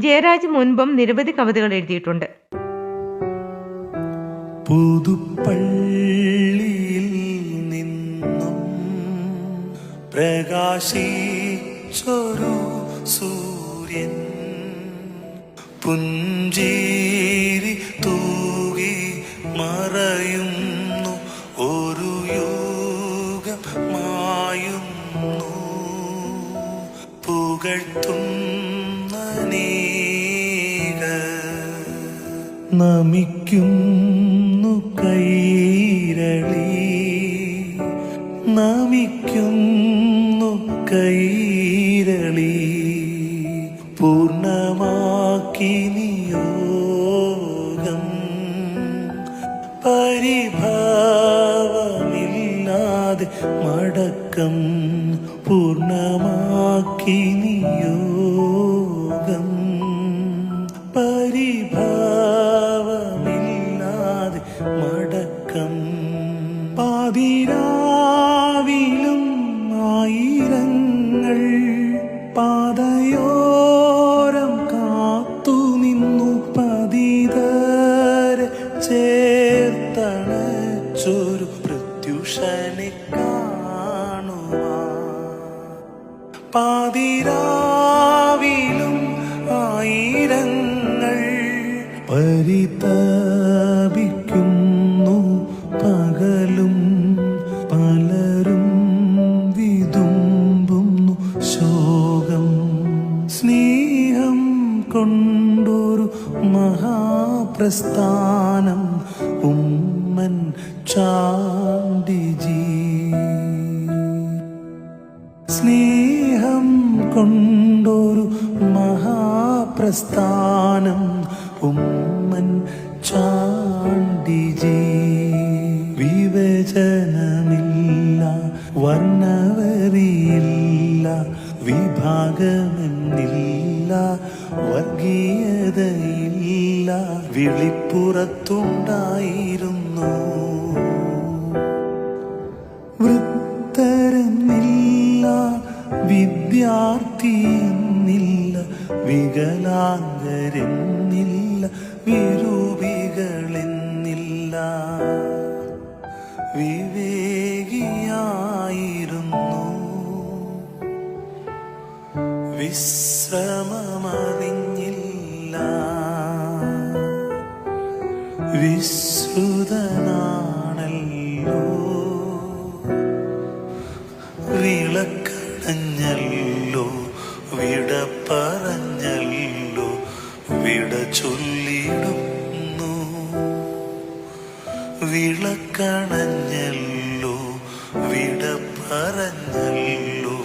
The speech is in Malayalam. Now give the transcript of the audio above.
ജയരാജ് മുൻപും നിരവധി കവിതകൾ എഴുതിയിട്ടുണ്ട്. പുതുപ്പള്ളിയിൽ സൂര്യൻ പുഞ്ചേരി തൂകി മറയുന്നു ഒരു യോഗമായുന്നു പുകഴ്ത്തുന്നു നമിക്കുന്നു കൈരളി. നമിക്കുന്നു കൈരളി. പൂർണമാക്കി നിയോഗം. പരിഭാവമില്ലാതെ മടക്കം പൂർണമാക്കി നിയോഗം. പാതിരാവിലും ആയിരങ്ങൾ പാതയോരം കാത്തു നിന്നു പതിതരെ ചേർത്തണച്ചൊരു പ്രത്യുഷനെ കാണുവാൻ. പാതിരാവിലും ആയിരങ്ങൾ പരിതപിക്കുന്നു സ്നേഹം കൊണ്ടൊരു മഹാപ്രസ്ഥാനം ഉമ്മൻ ചാണ്ടിജി. സ്നേഹം കൊണ്ടൊരു മഹാപ്രസ്ഥാനം ഉമ്മൻ ചാണ്ടിജി. വിവേചനമില്ല വർണവരിയില്ല വിഭാഗമെന്നില്ല വർഗീയതയില്ല. വിളിപ്പുറത്തുണ്ടായിരുന്നു. വൃത്തരെന്നില്ല വിദ്യാർത്ഥിയെന്നില്ല വികലാംഗരെന്നില്ല വിരൂപികളെന്നില്ല. വിവേകിയായിരുന്നു. വിശ്രമമറിഞ്ഞില്ല. വിശ്രുതനാണല്ലോ. വിളക്കടഞ്ഞല്ലോ. വിട പറഞ്ഞല്ലോ വിട ചൊല്ലിടുന്നു വിളക്കണഞ്ഞല്ലോ വിട പറഞ്ഞല്ലോ